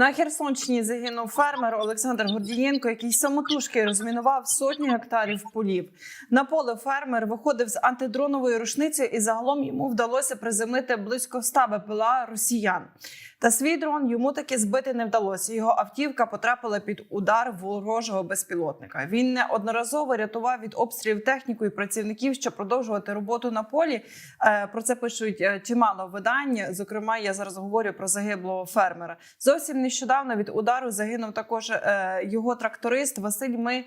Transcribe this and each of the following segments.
На Херсонщині загинув фермер Олександр Гордієнко, який самотужки розмінував сотні гектарів полів. На поле фермер виходив з антидроновою рушницею, і загалом йому вдалося приземлити близько ста БПЛА росіян. Та свій дрон йому таки збити не вдалося. Його автівка потрапила під удар ворожого безпілотника. Він неодноразово рятував від обстрілів техніку і працівників, щоб продовжувати роботу на полі. Е, Про це пишуть е, чимало видань. Зокрема, я зараз говорю про загиблого фермера. Зовсім нещодавно від удару загинув також е, його тракторист Василь. Ми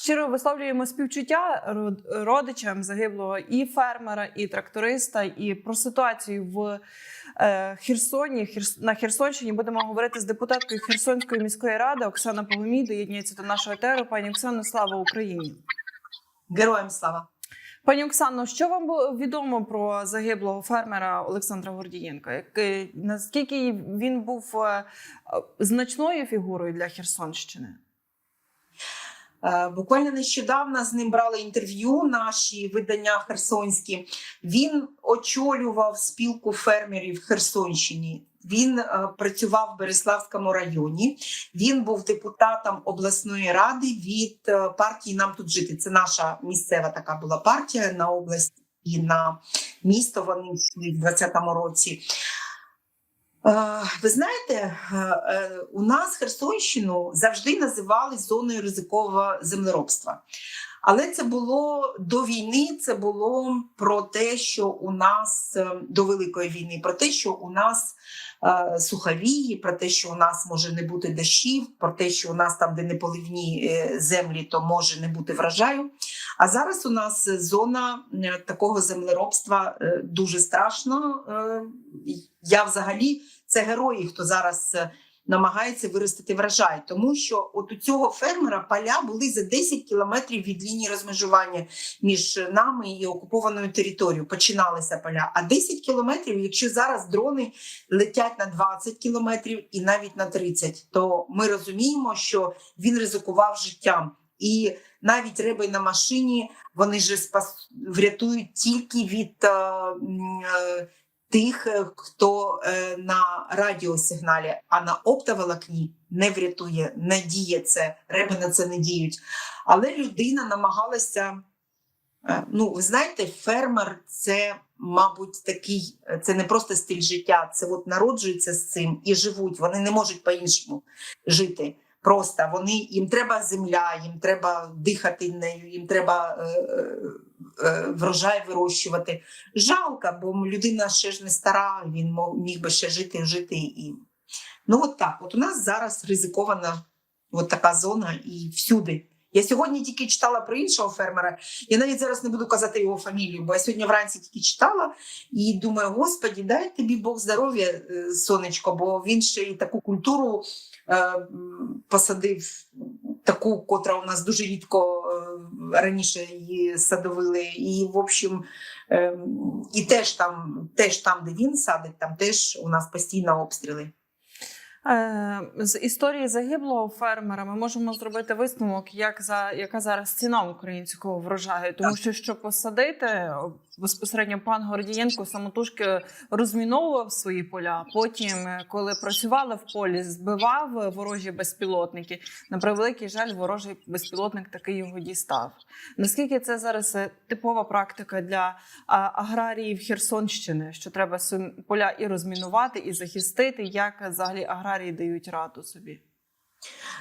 щиро висловлюємо співчуття родичам загиблого і фермера, і тракториста, і про ситуацію в е, Херсоні. Херс- на Херсонщині будемо говорити з депутаткою Херсонської міської ради Оксана Погомій. Доєднується до нашого етеру. Пані Оксано, слава Україні. Героям слава. Пані Оксано, що вам було відомо про загиблого фермера Олександра Гордієнка? Наскільки він був е, е, значною фігурою для Херсонщини? Е, Буквально нещодавно з ним брали інтерв'ю наші видання херсонські. Він очолював спілку фермерів Херсонщині. Він е, працював в Береславському районі. Він був депутатом обласної ради від е, партії Нам тут жити. Це наша місцева така була партія на область і на місто. Вони йшли в 2020 році. Ви знаєте, е, е, у нас Херсонщину завжди називали зоною ризикового землеробства. Але це було до війни, це було про те, що у нас е, до Великої війни, про те, що у нас е, суховії, про те, що у нас може не бути дощів, про те, що у нас там, де не поливні землі, то може не бути врожаю. А зараз у нас зона такого землеробства дуже страшно. Я взагалі це герої, хто зараз е, намагається виростити врожай, тому що от у цього фермера поля були за 10 кілометрів від лінії розмежування між нами і окупованою територією. Починалися поля. А 10 кілометрів, якщо зараз дрони летять на 20 кілометрів і навіть на 30, то ми розуміємо, що він ризикував життям. І навіть риби на машині вони ж спас... врятують тільки від е, е, тих, е, хто е, на радіосигналі, а на оптоволокні не врятує, не діє це, риби на це не діють. Але людина намагалася. е, Ну, ви знаєте, фермер це, мабуть, такий, це не просто стиль життя, це от народжуються з цим і живуть. Вони не можуть по-іншому жити. Просто вони їм треба земля, їм треба дихати нею, їм треба е, е, е, врожай вирощувати. Жалко, бо людина ще ж не стара, він міг би ще жити, жити і. Ну, от так. От у нас зараз ризикована от така зона і всюди. Я сьогодні тільки читала про іншого фермера. Я навіть зараз не буду казати його фамілію, бо я сьогодні вранці тільки читала і думаю: Господі, дай тобі Бог здоров'я, е, сонечко, бо він ще і таку культуру е, посадив, таку, котра у нас дуже рідко е, раніше її садовили. І, в общем, е, і теж там, теж там, де він садить, там теж у нас постійно обстріли. Е, З історії загиблого фермера ми можемо зробити висновок, як за яка зараз ціна українського врожаю, тому що щоб посадити безпосередньо пан Гордієнко самотужки розміновував свої поля. Потім, е, коли працювали в полі, збивав ворожі безпілотники. На превеликий жаль, ворожий безпілотник таки його дістав. Наскільки це зараз е, типова практика для аграріїв Херсонщини, що треба поля і розмінувати, і захистити, як взагалі аграрії дають раду собі?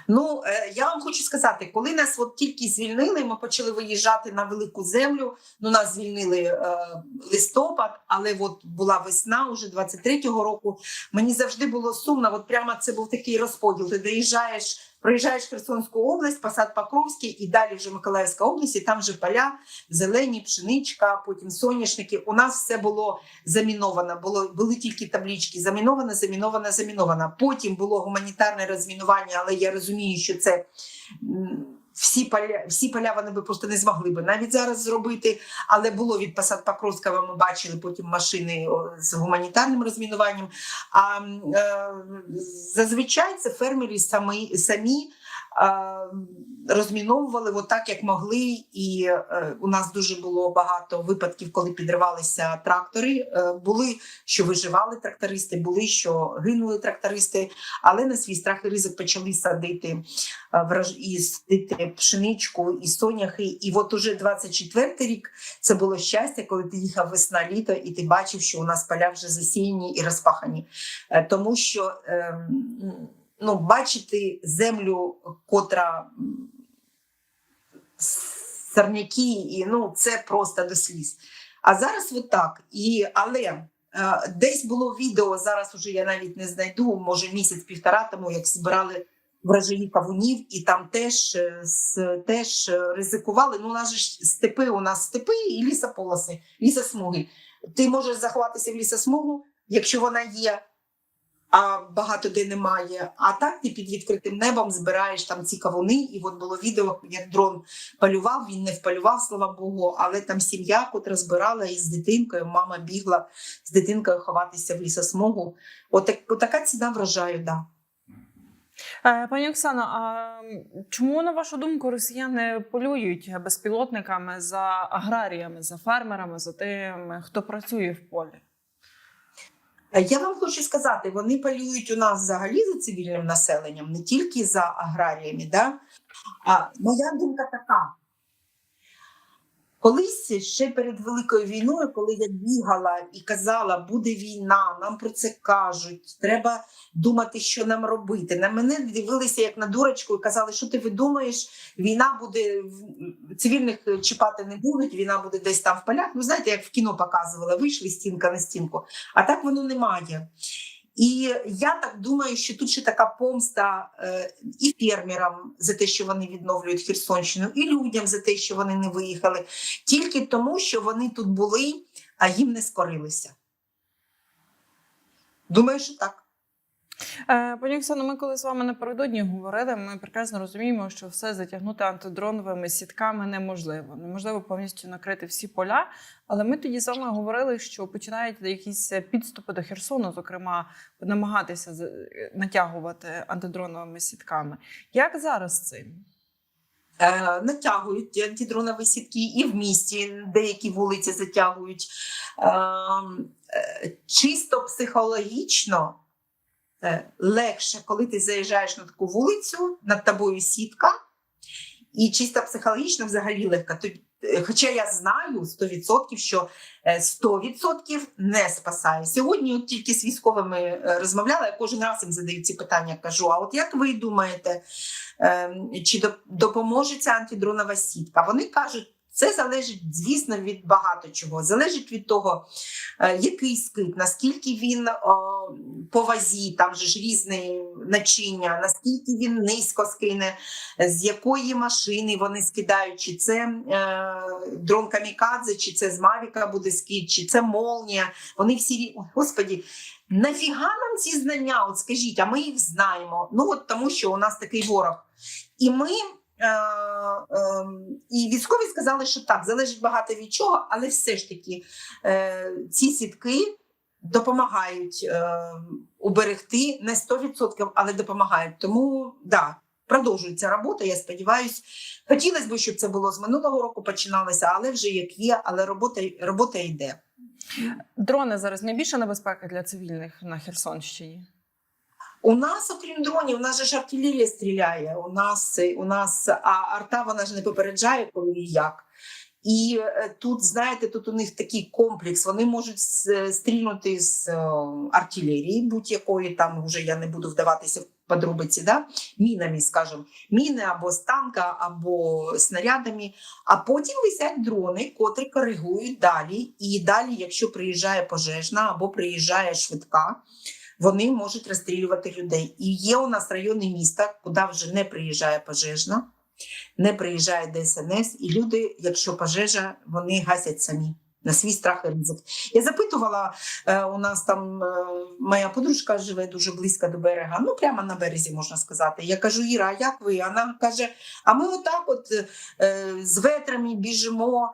Ну, е, я вам хочу сказати, коли нас от тільки звільнили, ми почали виїжджати на велику землю. Ну, нас звільнили е, листопад, але от була весна уже 23-го року. Мені завжди було сумно. От прямо це був такий розподіл. Ти доїжджаєш, проїжджаєш Херсонську область, посад Покровський, і далі вже Миколаївська область, і там вже поля, зелені, пшеничка, потім соняшники. У нас все було заміновано. Було були тільки таблічки: заміновано, заміновано, заміновано. Потім було гуманітарне розмінування, але я розумію, що це. Всі поля, всі поля вони би просто не змогли би навіть зараз зробити, але було від посад Покровського, ми бачили потім машини з гуманітарним розмінуванням. А е, зазвичай це фермери самі, самі розміновували отак, як могли. І е, у нас дуже було багато випадків, коли підривалися трактори. Е, були, що виживали трактористи, були, що гинули трактористи, але на свій страх і ризик почали садити е, і садити пшеничку і соняхи. І от уже 24 рік це було щастя, коли ти їхав весна літо, і ти бачив, що у нас поля вже засіяні і розпахані. Тому що ем, ну, бачити землю, котра сорняки, і ну, це просто до сліз. А зараз от так. І, але е, десь було відео, зараз уже я навіть не знайду, може місяць-півтора тому, як збирали врожаї кавунів, і там теж, е, теж е, ризикували. Ну, у нас ж степи, у нас степи і лісополоси, лісосмуги. Ти можеш заховатися в лісосмугу, якщо вона є, а багато де немає. А так ти під відкритим небом збираєш там ці кавуни. І от було відео, як дрон полював, він не вполював, слава Богу, але там сім'я, котра збирала із дитинкою, мама бігла з дитинкою ховатися в лісосмугу. Отак, отака ціна врожаю, да. Е, Пані Оксано, а чому, на вашу думку, росіяни полюють безпілотниками за аграріями, за фермерами, за тими, хто працює в полі? Е, Я вам хочу сказати, вони полюють у нас взагалі за цивільним населенням, не тільки за аграріями. Да? А моя думка така. Колись ще перед Великою війною, коли я бігала і казала, буде війна, нам про це кажуть, треба думати, що нам робити. На мене дивилися як на дурочку і казали, що ти видумаєш, війна буде цивільних чіпати не будуть, війна буде десь там в полях. Ну, знаєте, як в кіно показували, вийшли стінка на стінку. А так воно немає. І я так думаю, що тут ще така помста е, і фермерам за те, що вони відновлюють Херсонщину, і людям за те, що вони не виїхали, тільки тому, що вони тут були, а їм не скорилися. Думаю, що так. Е, Пані Оксано, ми коли з вами напередодні говорили, ми прекрасно розуміємо, що все затягнути антидроновими сітками неможливо. Неможливо повністю накрити всі поля. Але ми тоді з вами говорили, що починають якісь підступи до Херсону, зокрема, намагатися натягувати антидроновими сітками. Як зараз з цим? Е, натягують антидронові сітки і в місті деякі вулиці затягують. Е, е, чисто психологічно е, легше, коли ти заїжджаєш на таку вулицю, над тобою сітка, і чисто психологічно взагалі легко. Е, Хоча я знаю 100%, що е, 100% не спасає. Сьогодні от тільки з військовими е, розмовляла, я кожен раз їм задаю ці питання, кажу: а от як ви думаєте, Ем, чи допоможе ця антидронова сітка. Вони кажуть, це залежить, звісно, від багато чого. Залежить від того, е, який скид, наскільки він о, по вазі, там же ж різне начиння, наскільки він низько скине, з якої машини вони скидають, чи це е, дрон камікадзе, чи це з Мавіка буде скид, чи це молнія. Вони всі Ой, господі. Нафіга нам ці знання? От скажіть, а ми їх знаємо. Ну от тому, що у нас такий ворог. І ми е, е, і військові сказали, що так, залежить багато від чого, але все ж таки е, ці сітки допомагають е, уберегти не 100%, але допомагають. Тому да, продовжується робота. Я сподіваюся. Хотілося б, щоб це було з минулого року починалося, але вже як є, але робота, робота йде. Дрони зараз найбільша небезпека для цивільних на Херсонщині. У нас, окрім дронів, у нас же ж артилерія стріляє. У нас е, у нас а арта вона ж не попереджає, коли і як. І е, тут, знаєте, тут у них такий комплекс. Вони можуть стрільнути з е, артилерії, будь-якої там вже я не буду вдаватися в подробиці, да? мінами, скажімо, міни або з танка, або снарядами. А потім висять дрони, котрі коригують далі. І далі, якщо приїжджає пожежна або приїжджає швидка, вони можуть розстрілювати людей. І є у нас райони міста, куди вже не приїжджає пожежна, не приїжджає ДСНС, і люди, якщо пожежа, вони гасять самі. На свій страх і ризик. Я запитувала, е, у нас там е, моя подружка живе дуже близько до берега, ну прямо на березі можна сказати. Я кажу, Іра, а як ви? Вона каже: а ми отак, от е, з ветрами біжимо,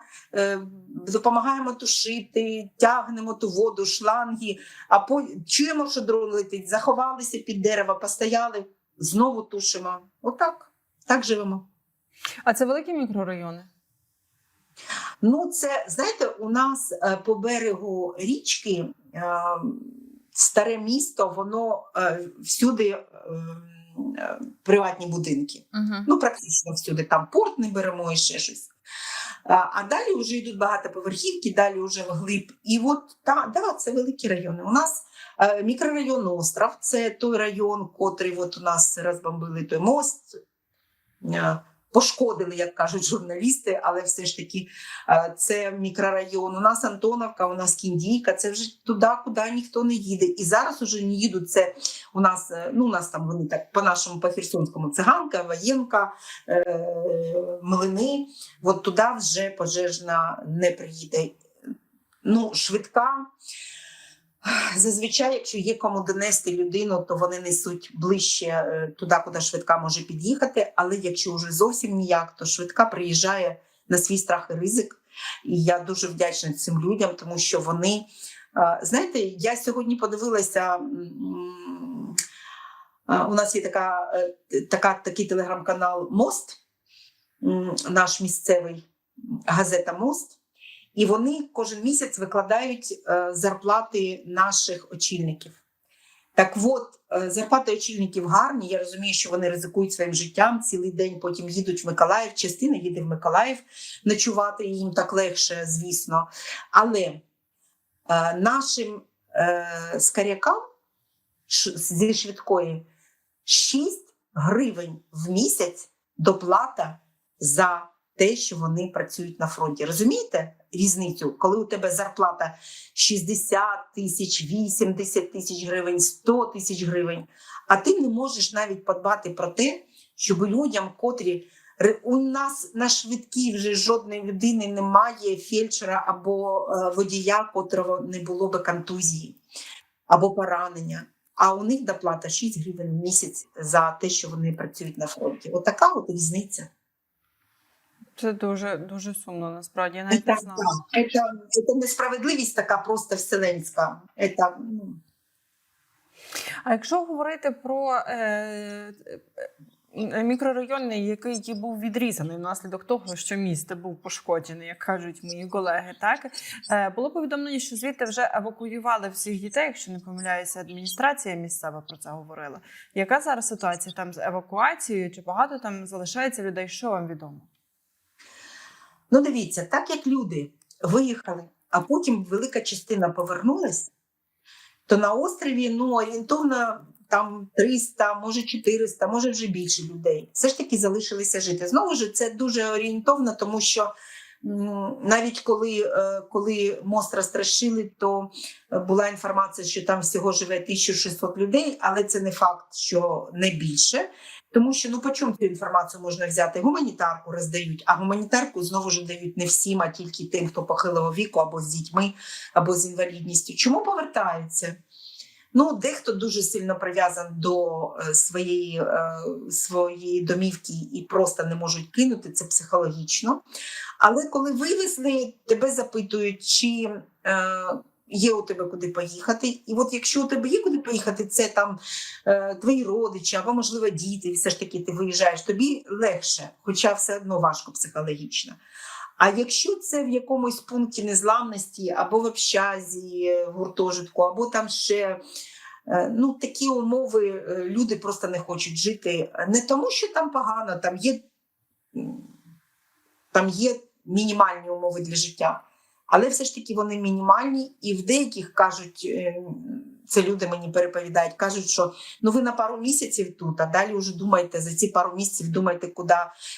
допомагаємо тушити, тягнемо ту воду, шланги, а по... чуємо, що дрон летить, заховалися під дерево, постояли, знову тушимо. Отак. так живемо. А це великі мікрорайони? Ну, це знаєте, у нас е, по берегу річки е, старе місто, воно е, всюди приватні будинки. Угу. Ну, практично всюди там порт не беремо і ще щось. А, а далі вже йдуть багатоповерхівки, далі вже вглиб. І от та, да, це великі райони. У нас е, мікрорайон Остров, це той район, котрий от у нас розбомбили той мост. Е, Пошкодили, як кажуть журналісти, але все ж таки е, це мікрорайон. У нас Антоновка, у нас Кіндійка, це вже туди, куди ніхто не їде. І зараз уже не їдуть. Це у нас, е, ну у нас там вони так по нашому по Херсонському циганка, воєнка, е, млини. От туди вже пожежна не приїде. Ну, швидка. Зазвичай, якщо є кому донести людину, то вони несуть ближче е, туди, куди швидка може під'їхати. Але якщо вже зовсім ніяк, то швидка приїжджає на свій страх і ризик. І я дуже вдячна цим людям, тому що вони е, знаєте, я сьогодні подивилася. е, У нас є така, така, такий телеграм-канал Мост, наш місцевий газета Мост. І вони кожен місяць викладають е, зарплати наших очільників. Так от, е, зарплати очільників гарні. Я розумію, що вони ризикують своїм життям цілий день, потім їдуть в Миколаїв. Частина їде в Миколаїв ночувати, їм так легше, звісно. Але е, нашим скарякам зі швидкої 6 гривень в місяць доплата за те, що вони працюють на фронті. Розумієте різницю, коли у тебе зарплата 60 тисяч, 80 тисяч гривень, 100 тисяч гривень, а ти не можеш навіть подбати про те, щоб людям, котрі у нас на швидкій вже жодної людини немає фельдшера або е, водія, котрого не було би контузії або поранення. А у них доплата 6 гривень в місяць за те, що вони працюють на фронті. Отака от різниця. Це дуже дуже сумно, насправді. Я навіть Это, не знала. да, это, это несправедливість така просто вселенська. Это, ну, А якщо говорити про е, е, мікрорайон, який був відрізаний внаслідок того, що місто був пошкоджений, як кажуть мої колеги, так е, було повідомлення, що звідти вже евакуювали всіх дітей, якщо не помиляюся, адміністрація місцева про це говорила. Яка зараз ситуація там з евакуацією? Чи багато там залишається людей? Що вам відомо? Ну дивіться, так як люди виїхали, а потім велика частина повернулась, то на острові ну, орієнтовно там 300, може 400, може вже більше людей. Все ж таки залишилися жити. Знову ж це дуже орієнтовно, тому що навіть коли, е, коли мост розтрашили, то е, була інформація, що там всього живе 1600 людей, але це не факт, що не більше. Тому що ну по чому цю інформацію можна взяти? Гуманітарку роздають, а гуманітарку знову ж дають не всім, а тільки тим, хто похилого віку, або з дітьми, або з інвалідністю. Чому повертаються? Ну, дехто дуже сильно прив'язаний до е, своєї, е, своєї домівки і просто не можуть кинути це психологічно. Але коли вивезли, тебе запитують, чи е, є у тебе куди поїхати. І от якщо у тебе є куди поїхати, це там е, твої родичі або, можливо, діти, і все ж таки ти виїжджаєш, тобі легше, хоча все одно важко психологічно. А якщо це в якомусь пункті незламності, або в общазі, е, в гуртожитку, або там ще е, ну, такі умови, е, люди просто не хочуть жити. Не тому, що там погано, там є, там є мінімальні умови для життя, але все ж таки вони мінімальні, і в деяких кажуть, е, це люди мені переповідають, кажуть, що ну ви на пару місяців тут, а далі вже думайте за ці пару місяців, думайте, куди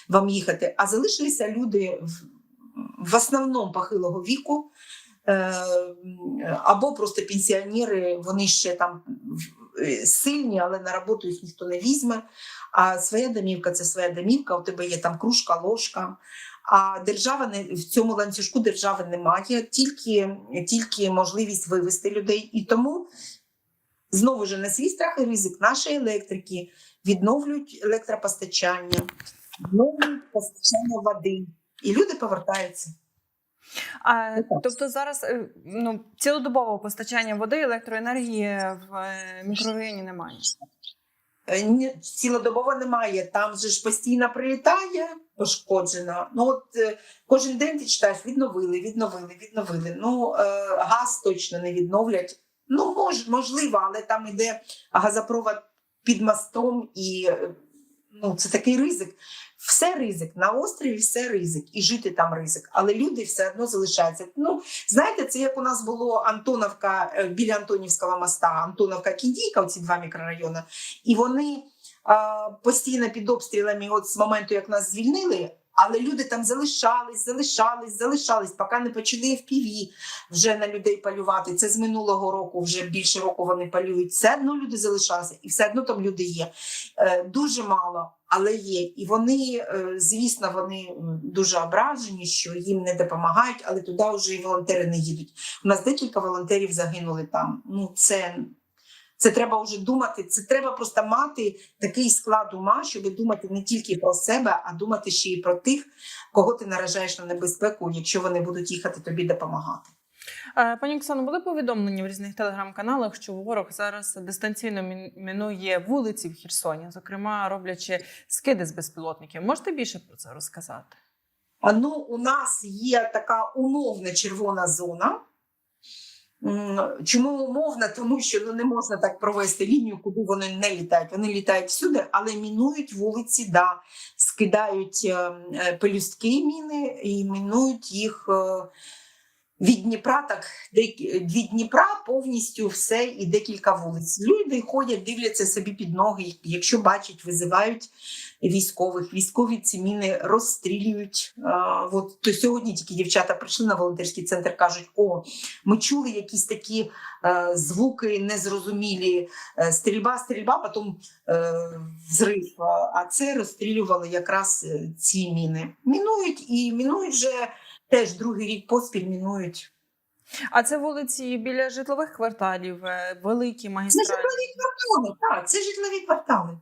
вам їхати. А залишилися люди в, в основному похилого віку. е, Або просто пенсіонери, вони ще там е, сильні, але на роботу їх ніхто не візьме. А своя домівка це своя домівка, у тебе є там кружка, ложка. А держава не в цьому ланцюжку держави немає, тільки, тільки можливість вивести людей. І тому знову ж на свій страх і ризик наші електрики відновлюють електропостачання, відновлюють постачання води, і люди повертаються. А, тобто зараз е, ну, цілодобового постачання води, електроенергії в е, мікрорайоні немає. Е, Цілодобово немає. Там же ж постійно прилітає пошкоджена. Ну от е, кожен день ти читаєш, відновили, відновили, відновили. Ну е, газ точно не відновлять. Ну, мож, можливо, але там іде газопровод під мостом, і е, ну, це такий ризик. Все ризик на острові, все ризик, і жити там ризик. Але люди все одно залишаються. Ну знаєте, це як у нас було Антоновка біля Антонівського моста, Антоновка Кіндійка, оці два мікрорайони, і вони постійно під обстрілами, от з моменту, як нас звільнили. Але люди там залишались, залишались, залишались, поки не почали FPV вже на людей полювати. Це з минулого року, вже більше року вони полюють. Все одно люди залишалися, і все одно там люди є. Е, дуже мало, але є. І вони, е, звісно, вони дуже ображені, що їм не допомагають, але туди вже і волонтери не їдуть. У нас декілька волонтерів загинули там. Ну, це. Це треба вже думати. Це треба просто мати такий склад ума, щоб думати не тільки про себе, а думати ще й про тих, кого ти наражаєш на небезпеку, якщо вони будуть їхати тобі допомагати. Е, Пані Оксано, були повідомлення в різних телеграм-каналах, що ворог зараз дистанційно мінує вулиці в Херсоні, зокрема роблячи скиди з безпілотників. Можете більше про це розказати? Ну, у нас є така умовна червона зона. Чому умовна? Тому що ну, не можна так провести лінію, куди вони не літають. Вони літають всюди, але мінують вулиці, да, скидають е, е, пелюстки міни і мінують їх е, від Дніпра, так від Дніпра повністю все і декілька вулиць. Люди ходять, дивляться собі під ноги. Якщо бачать, визивають військових. Військові ці міни розстрілюють. От то сьогодні тільки дівчата прийшли на волонтерський центр, кажуть: о, ми чули якісь такі е, звуки незрозумілі. Е, стрільба, стрільба, потім е, взрив. А- А це розстрілювали якраз е, ці міни. Мінують і мінують вже теж другий рік поспіль мінують. А це вулиці біля житлових кварталів, е, великі Це житлові квартали. Так, це житлові квартали.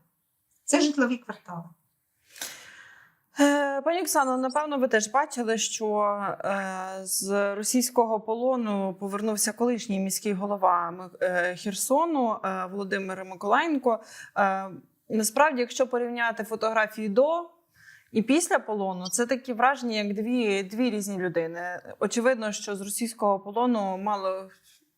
Це житлові квартали. Е, Пані Оксано, напевно, ви теж бачили, що е, з російського полону повернувся колишній міський голова Херсону Володимир Миколаєнко. Насправді, якщо порівняти фотографії до і після полону, це такі враження, як дві, дві різні людини. Очевидно, що з російського полону мало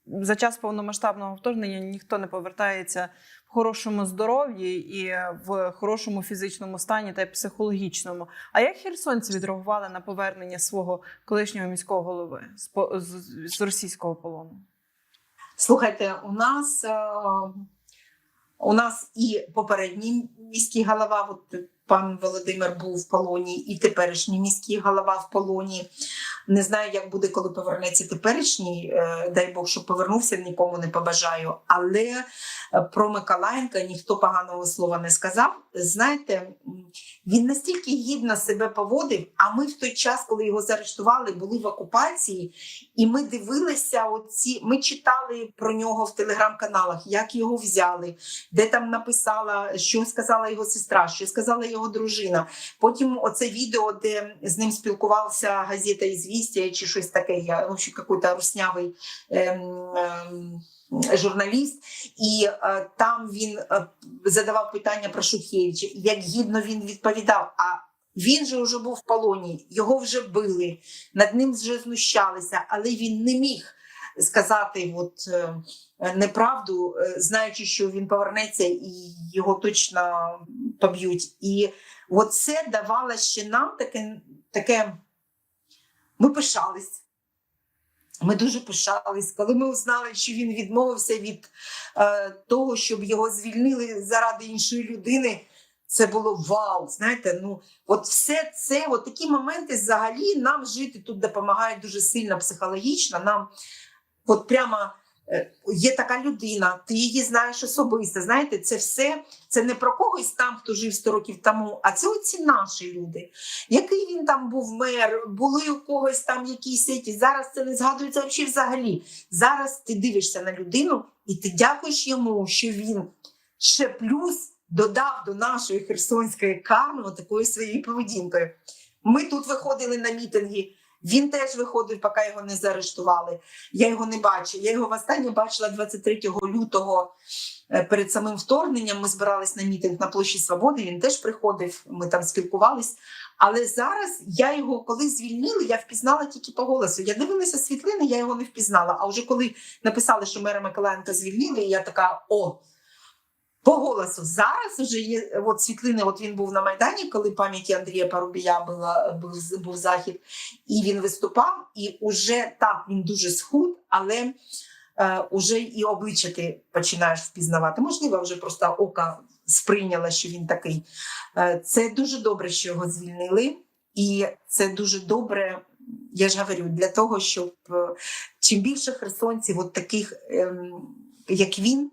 за час повномасштабного вторгнення ніхто не повертається в хорошому здоров'ї і в хорошому фізичному стані та психологічному. А як херсонці відреагували на повернення свого колишнього міського голови з російського полону? Слухайте, у нас, е, у нас і попередній міський голова, от пан Володимир був в полоні, і теперішній міський голова в полоні. Не знаю, як буде, коли повернеться теперішній. е, Дай Бог, щоб повернувся, нікому не побажаю. Але е, про Миколаєнка ніхто поганого слова не сказав. Знаєте, він настільки гідно себе поводив. А ми в той час, коли його заарештували, були в окупації, і ми дивилися оці. Ми читали про нього в телеграм-каналах, як його взяли, де там написала, що сказала його сестра, що сказала його дружина. Потім оце відео, де з ним спілкувалася газета «Ізвістія» чи щось таке, я общем, якийсь руснявий ем, ем, журналіст, і е, там він е, задавав питання про Шухевича, як гідно він відповідав. А він же вже був в полоні, його вже били, над ним вже знущалися, але він не міг сказати от, е, неправду, е, знаючи, що він повернеться і його точно поб'ють. І от це давало ще нам таке, таке ми пишались. Ми дуже пишались, коли ми узнали, що він відмовився від е, того, щоб його звільнили заради іншої людини. Це було вау. Знаєте, ну от все це, от такі моменти взагалі нам жити тут допомагають дуже сильно психологічно. Нам от прямо е, є така людина, ти її знаєш особисто. Знаєте, це все це не про когось там, хто жив 100 років тому, а це оці наші люди. Який він там був мер, були у когось там якісь сеті. Зараз це не згадується взагалі взагалі. Зараз ти дивишся на людину і ти дякуєш йому, що він ще плюс додав до нашої херсонської карми такою своєю поведінкою. Ми тут виходили на мітинги. Він теж виходив, поки його не заарештували. Я його не бачу. Я його востаннє бачила 23 лютого е, перед самим вторгненням. Ми збирались на мітинг на площі Свободи. Він теж приходив, ми там спілкувались. Але зараз я його, коли звільнили, я впізнала тільки по голосу. Я дивилася світлини, я його не впізнала. А вже коли написали, що мера Миколаєнка звільнили, я така: о, по голосу. Зараз вже є от світлини. От він був на Майдані, коли пам'яті Андрія Парубія була, був, був захід, і він виступав. І уже так він дуже схуд, але е, уже і обличчя ти починаєш впізнавати. Можливо, вже просто ока сприйняла, що він такий. Е, Це дуже добре, що його звільнили, і це дуже добре. Я ж говорю, для того, щоб е, чим більше херсонців, от таких, ем, як він,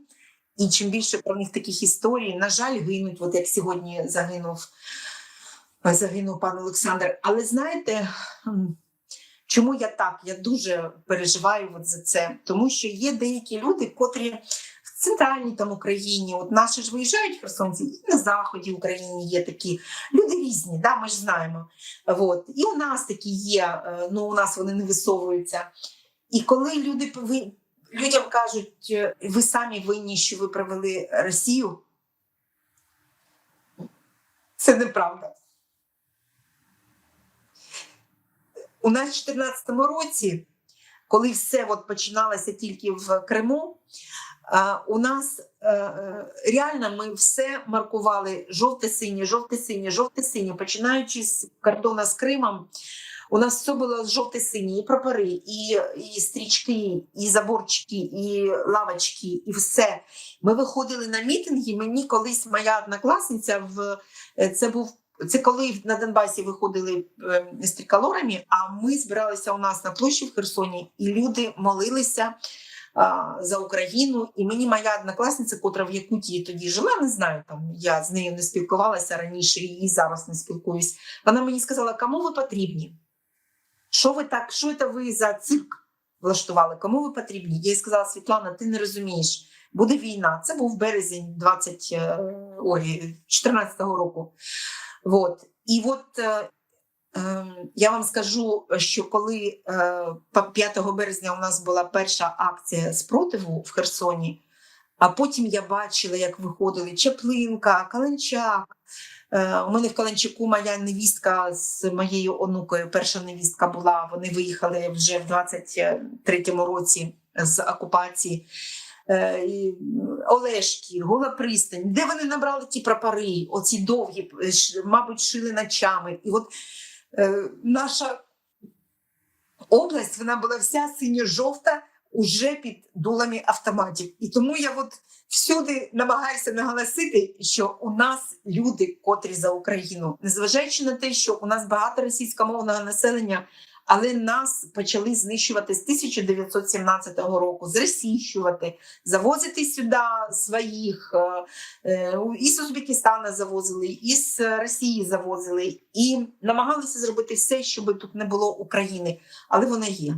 і чим більше про них таких історій, на жаль, гинуть, от як сьогодні загинув, загинув пан Олександр. Але знаєте, чому я так? Я дуже переживаю от за це, тому що є деякі люди, котрі в центральній там Україні, от наші ж виїжджають херсонці, і на заході України є такі люди різні, да, ми ж знаємо. От. І у нас такі є, е, ну у нас вони не висовуються. І коли люди людям кажуть, е, ви самі винні, що ви привели Росію, це неправда. У нас в 2014 році, коли все от починалося тільки в Криму, е, у нас е, реально ми все маркували жовте-синє, жовте-синє, жовте-синє, починаючи з кордону з Кримом. У нас все було жовте-синє, і прапори, і, і стрічки, і заборчики, і лавочки, і все. Ми виходили на мітинги. Мені колись моя однокласниця в це був. Це коли на Донбасі виходили е, з триколорами, а ми збиралися у нас на площі в Херсоні, і люди молилися а, за Україну. І мені моя однокласниця, котра в Якутії тоді жила, не знаю, там я з нею не спілкувалася раніше і зараз не спілкуюсь. Вона мені сказала, кому ви потрібні? Що ви так, що це ви за цирк влаштували? Кому ви потрібні? Я їй сказала, Світлана, ти не розумієш. Буде війна. Це був березень 20, е, ой, 14-го року. Вот. І от е, е, я вам скажу, що коли е, 5 березня у нас була перша акція спротиву в Херсоні, а потім я бачила, як виходили Чаплинка, Каленчак. Е, У мене в Каленчаку моя невістка з моєю онукою, перша невістка була. Вони виїхали вже в 23-му році з окупації. Е, Олешки, Гола пристань, де вони набрали ті прапори, оці довгі, мабуть, шили ночами. І от е, наша область вона була вся синьо-жовта, уже під дулами автоматів. І тому я от всюди намагаюся наголосити, що у нас люди, котрі за Україну, незважаючи на те, що у нас багато російськомовного населення. Але нас почали знищувати з 1917 року, зросійщувати, завозити сюди своїх е, е, і з Узбекистана завозили, і з Росії завозили, і намагалися зробити все, щоб тут не було України, але вона є.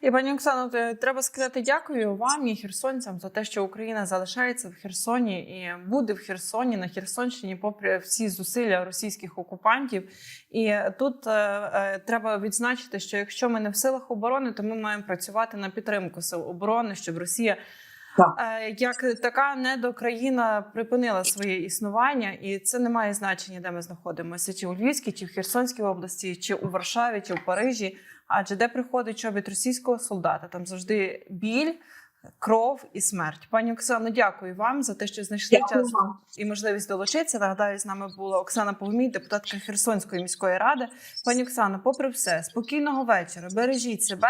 І пані Оксано, треба сказати дякую вам і херсонцям за те, що Україна залишається в Херсоні і буде в Херсоні на Херсонщині, попри всі зусилля російських окупантів. І тут е, е, треба відзначити, що якщо ми не в силах оборони, то ми маємо працювати на підтримку сил оборони, щоб Росія. Так. е, Як така недокраїна припинила своє існування, і це не має значення, де ми знаходимося, чи у Львівській, чи в Херсонській області, чи у Варшаві, чи в Парижі. Адже де приходить чобіт російського солдата, там завжди біль, кров і смерть. Пані Оксано, дякую вам за те, що знайшли Дякую час вам. і можливість долучитися. Нагадаю, з нами була Оксана Повмій, депутатка Херсонської міської ради. Пані Оксано, попри все, спокійного вечора. Бережіть себе.